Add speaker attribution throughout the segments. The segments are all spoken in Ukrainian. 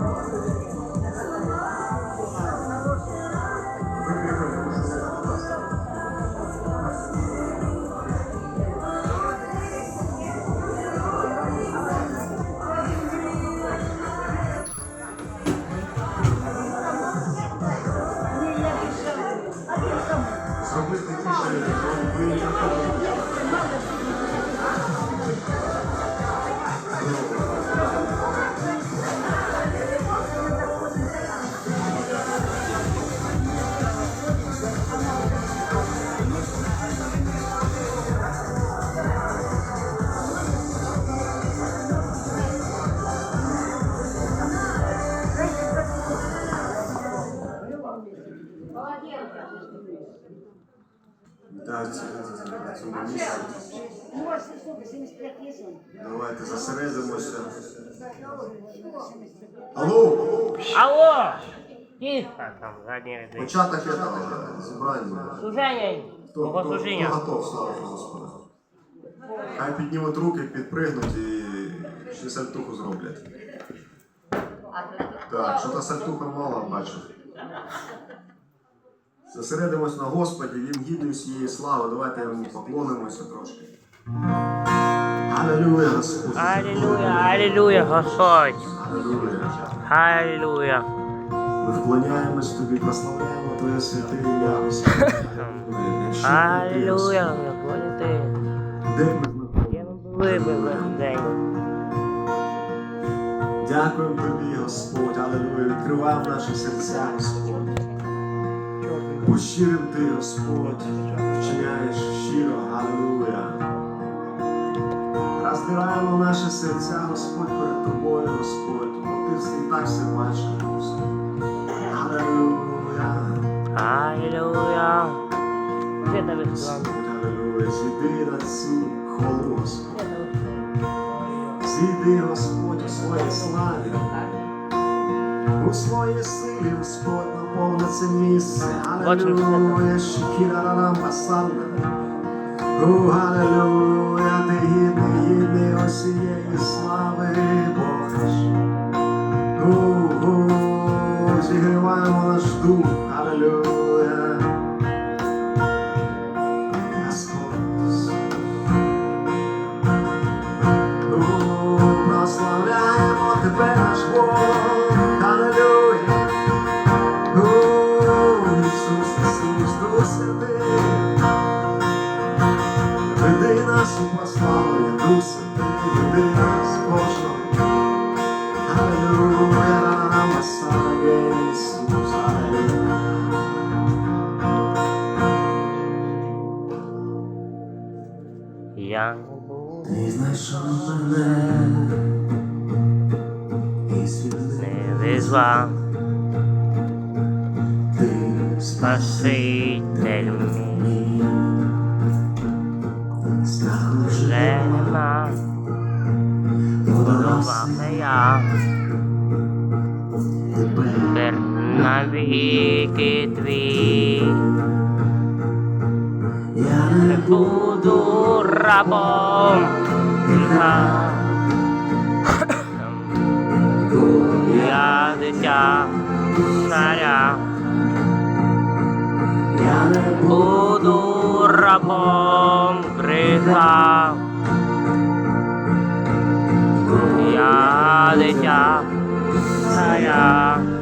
Speaker 1: Thank you. Вітаю на цьому місці.
Speaker 2: Может, сколько, 75 есть он?
Speaker 1: Давайте зосередимося. Алло!
Speaker 3: Алло! Тихо там, задній ряди.
Speaker 1: Початок этого зібрання.
Speaker 3: Служення,
Speaker 1: Хто, хто, хто
Speaker 3: богослужіння.
Speaker 1: готов, слава Господу. Хай піднімуть руки, підпригнуть і ще сальтуху зроблять. Так, що то сальтуха мало бачу. Зосередимось на Господі, Він гідний всієї слави. Давайте йому поклонимося трошки. Аллилуйя, Господь.
Speaker 3: Аллилуйя, аллилуйя, Господь.
Speaker 1: Аллилуйя.
Speaker 3: Аллилуйя.
Speaker 1: Ми вклоняємось тобі, прославляємо Твоє святе ім'я, Господь.
Speaker 3: Аллилуйя, Господь, ти.
Speaker 1: Де ми
Speaker 3: день?
Speaker 1: Дякуємо тобі, Господь, алелуя, відкривай наші серця, Господь. Щирим ти, Господь, вчиняєш щиро, алелуя. Роздираємо наші серця, Господь, перед тобою, Господь, бо ти все і так все бачиш, Господь.
Speaker 3: Де тебе?
Speaker 1: Господь, алелуя, зійди на цю хвалу, Господь. Зійди, Господь, у своїй славі. У своїй силі, Господь, наповни це місце. Аллилуйя, шикіра нам пасанна. О, аллилуйя, ти гідний, гідний усієї слави, Бог
Speaker 3: Спаситель мій. Вже нема, я. Тепер навіки твій.
Speaker 1: Я
Speaker 3: не буду рабом гріха. Я дитя царя,
Speaker 1: я не
Speaker 3: буду рабом гріха. Я дитя а Твоїх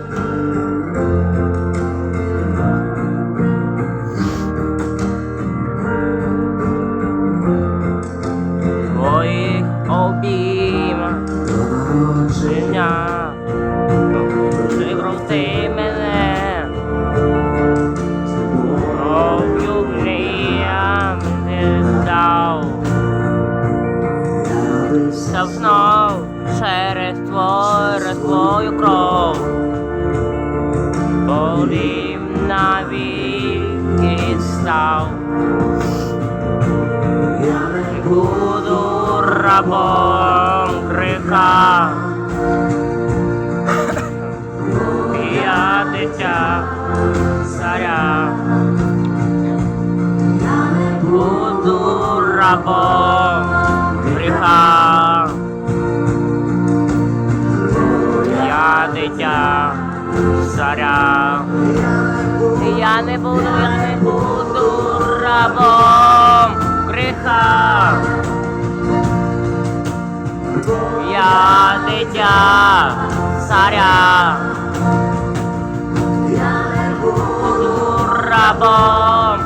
Speaker 3: бомбрика,
Speaker 1: я
Speaker 3: дитя царя, буду рабом гріха, я
Speaker 1: дитя царя, я не буду, я не буду рабом гріха царя дитя, царя.
Speaker 3: Я не
Speaker 1: буду рабом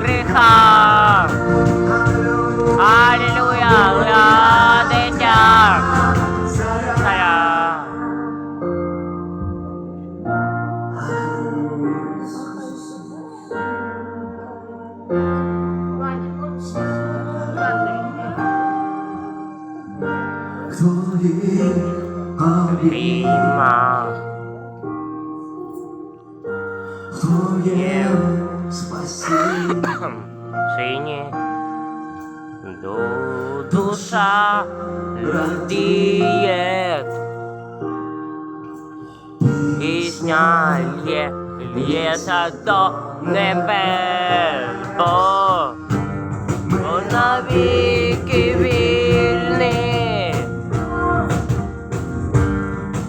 Speaker 1: греха. дієт. Пісня лє, л'ється до небес, бо вона віки вільні.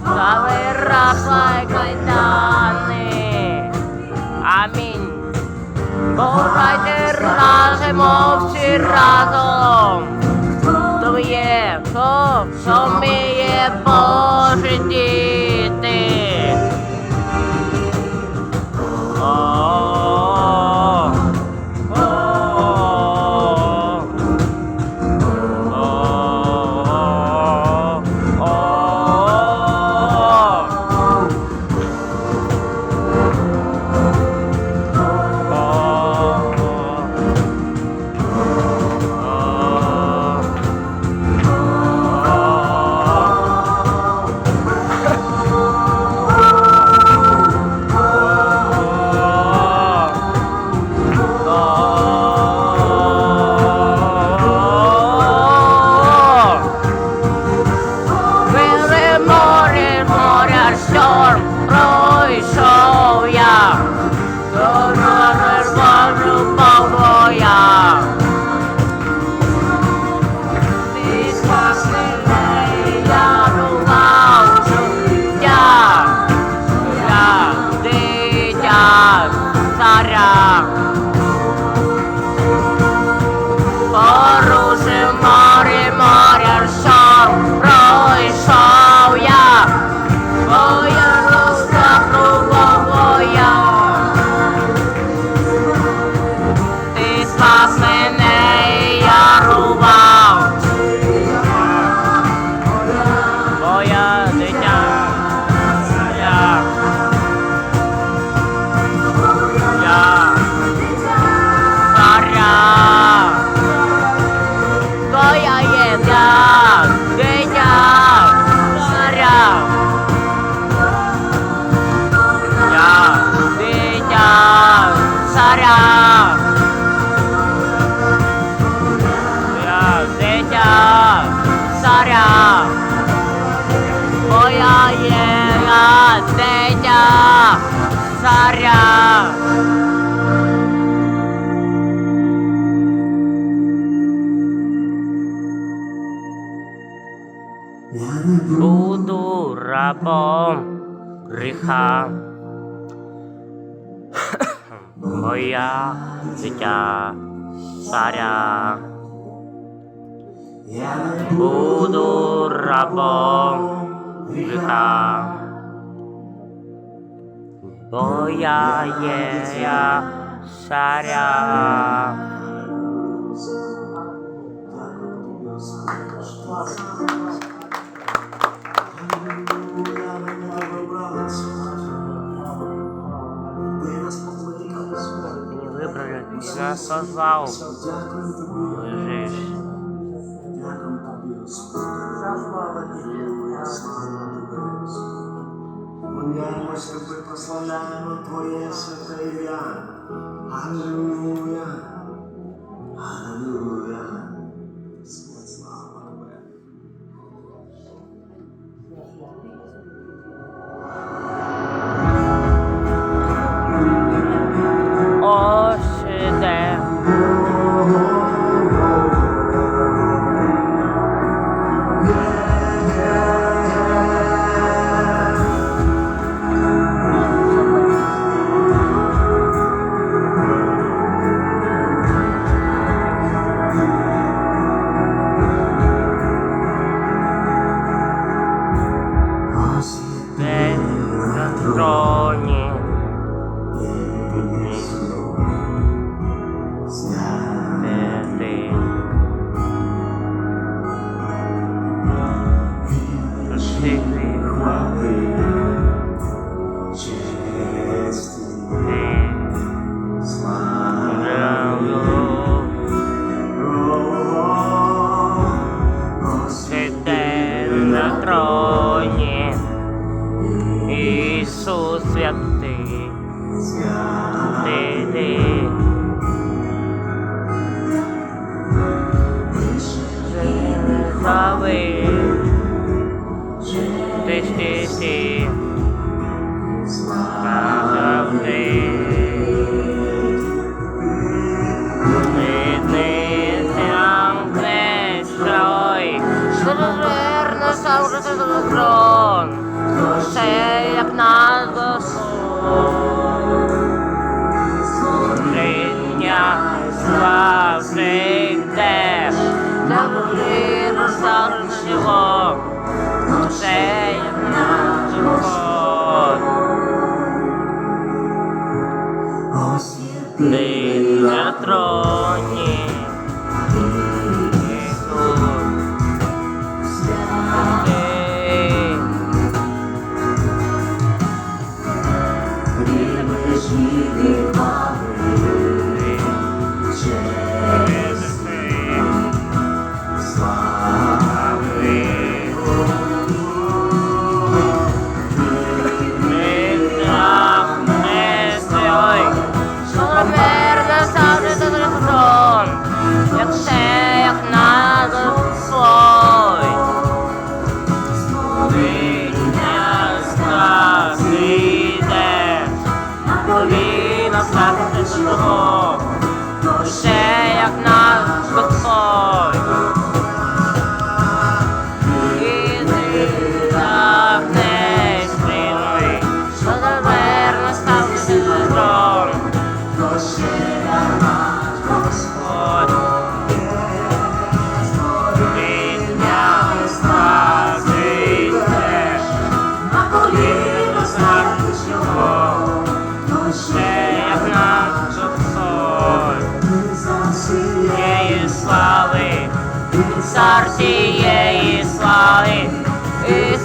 Speaker 1: Але рапай кайдани. Амінь. Разом, всі разом є, що, що ми є,
Speaker 3: Боже дід. oddycha
Speaker 1: moja życia
Speaker 3: stara. Budu rabą życha, bo ja. Thank you. só ao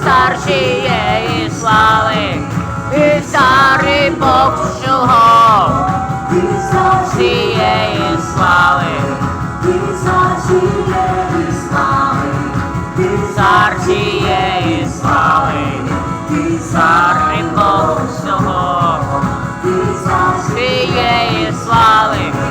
Speaker 3: старшієї слави, і старий Бог чого, всієї слави, цар всієї слави, старий Бог всього, всієї слави.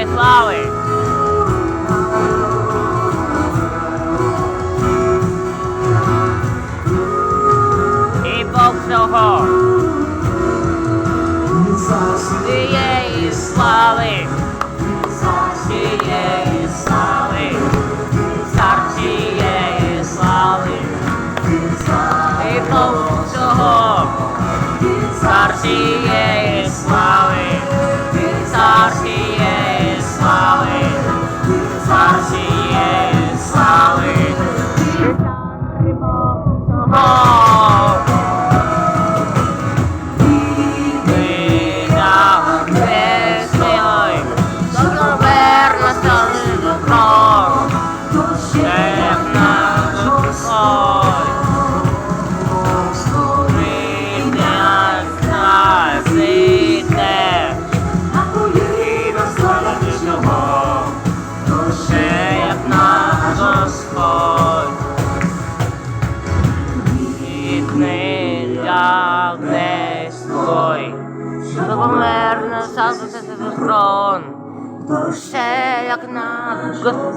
Speaker 3: Цієї слави. І Бог всього. Цієї слави. Цієї слави. Цар цієї слави. І Бог всього. Цар цієї слави.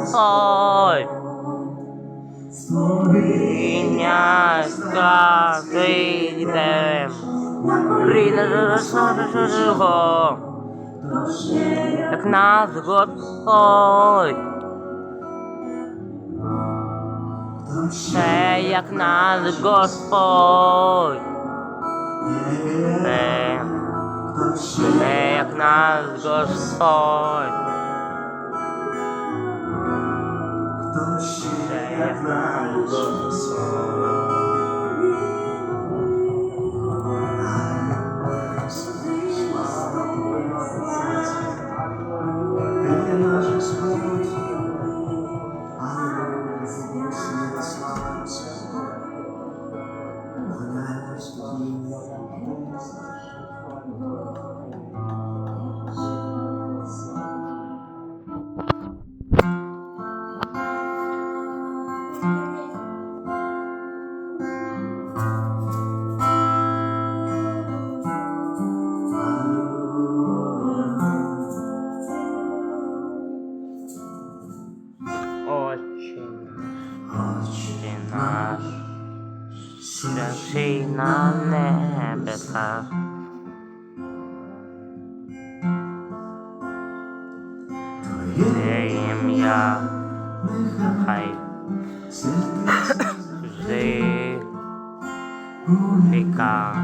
Speaker 3: Господь. Війняська прийде, прийде до свого, як наш Господь. Ще як наш Господь. Ще, як наш Господь. Ще як наш
Speaker 1: Ти
Speaker 3: небесах. Твоє ім'я, хай жди у віках.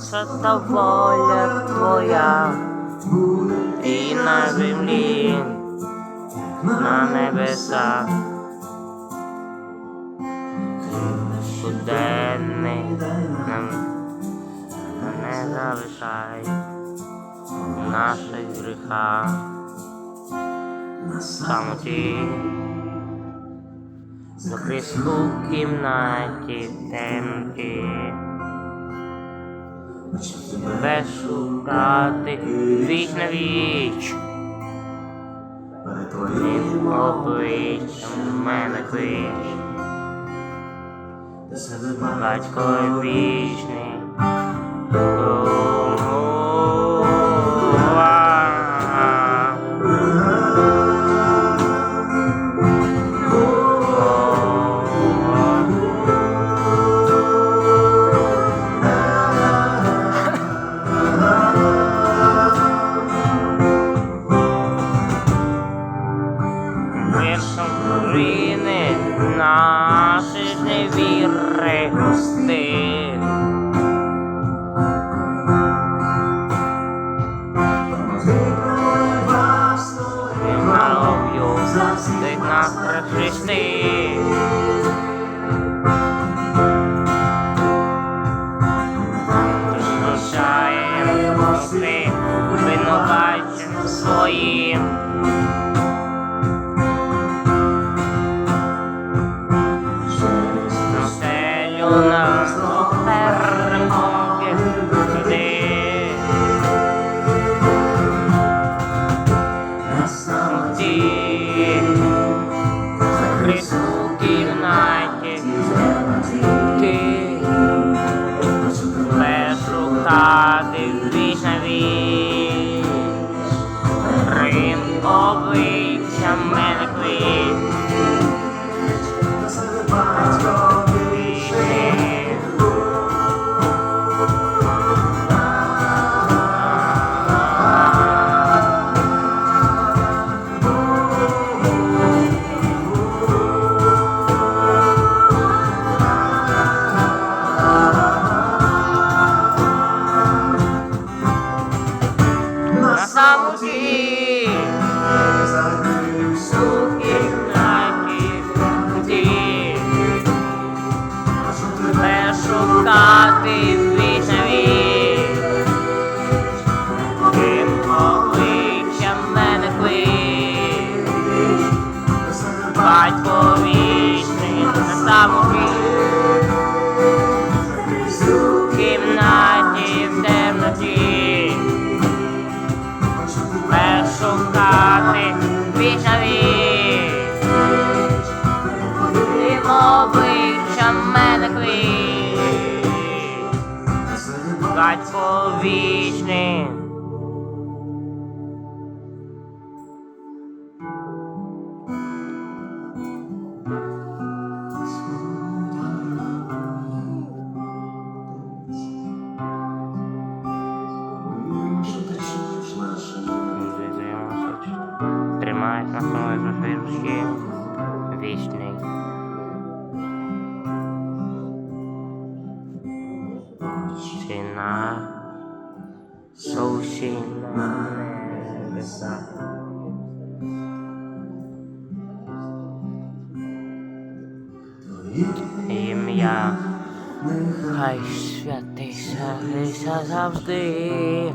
Speaker 3: Свята воля Твоя і на землі, на небесах. Нам не залишай наших гріхах. Самоті до Христу в кімнаті темті. Тебе шукати віч на віч.
Speaker 1: Твоїм
Speaker 3: обличчям мене клич. Батько вічний. Віршом руїни наші Тримають на своїй душі вічний. Ціна суші на небесах. Ім'я хай святися Христа завжди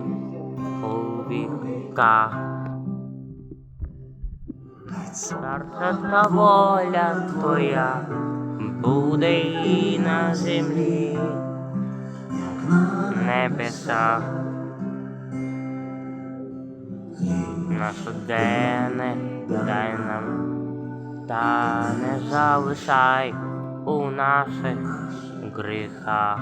Speaker 3: та воля твоя буде і на землі, небесах. Нашу денне дай нам, та не залишай у наших гріхах.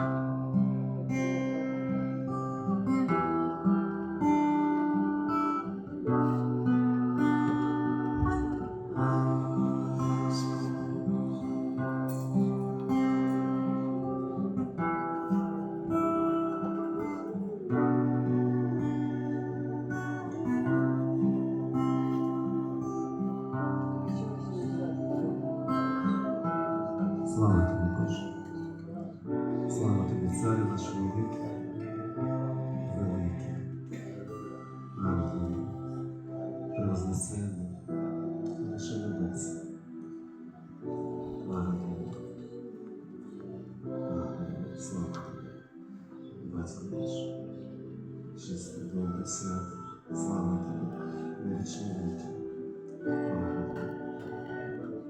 Speaker 1: Чистий, добрий, святий, слава тобі, на вічні віки.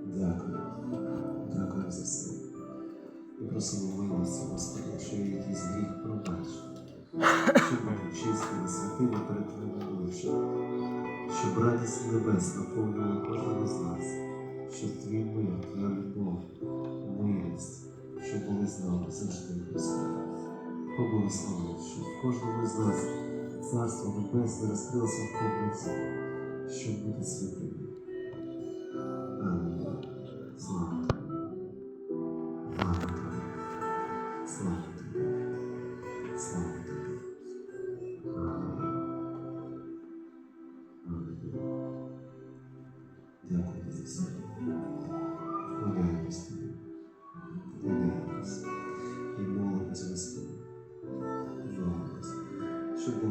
Speaker 1: Дякую. Дякую за все. І просимо милості, Господи, є якийсь гріх, пробач. Щоб чистили святими перед. Щоб радість небес наповнила кожного з нас. Щоб Твій мир, Твоя любов, милість, щоб були з нами завжди, Господи. Поблагослови, щоб в кожному з нас Царство Небесне розкрилося в повноті, щоб бути святими. Амінь. Слава. Дякую за все. Вклоняємось тобі. Вклоняємось.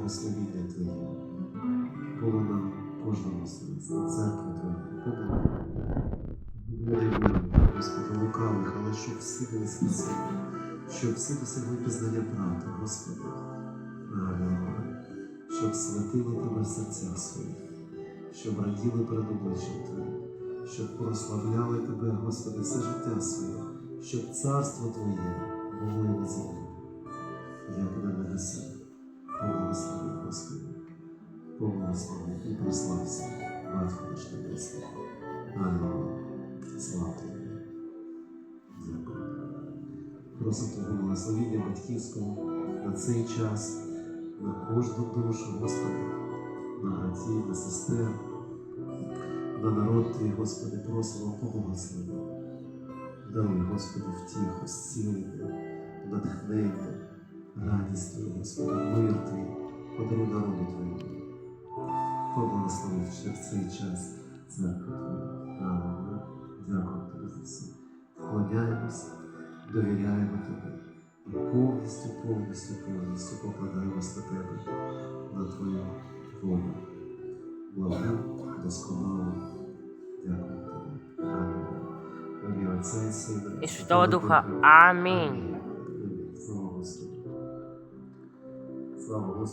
Speaker 1: Благословіння Твоє було нам кожному з нас, на церкву помилуй. Господи, лукавих, але щоб всі були спасені, щоб всі досягли пізнання правди, Господи. Щоб святили тебе в серцях своїх, щоб раділи перед обличчям Твоїм, щоб прославляли тебе, Господи, все життя своє, щоб царство Твоє було і на землі, як на небесах. Поблагослови, Господи, поблагослови і прослався, Батько наш Небесний. Аллилуйя. Слава Тобі. Дякую. Просимо Твого благословіння батьківського на цей час, на кожну душу, Господи, на братів, на сестер, на народ Твій, Господи, просимо поблагослови. Даруй, Господи, втіху, зцілення, натхнення, радість Твою, Господи, мир Твій, подаруй народу Твоєму. Поблагослови ще в цей час церкву Твою. Аллилуйя. Дякую Тобі за все. Вклоняємось, довіряємо Тобі і повністю, повністю, повністю покладаємось на Тебе, на Твою волю. Благу, досконалу. Дякую Тобі. Амінь. Ім'я Отця і Сина
Speaker 3: І Святого Духа. Амінь.
Speaker 1: Слава Господу. Слава Господу.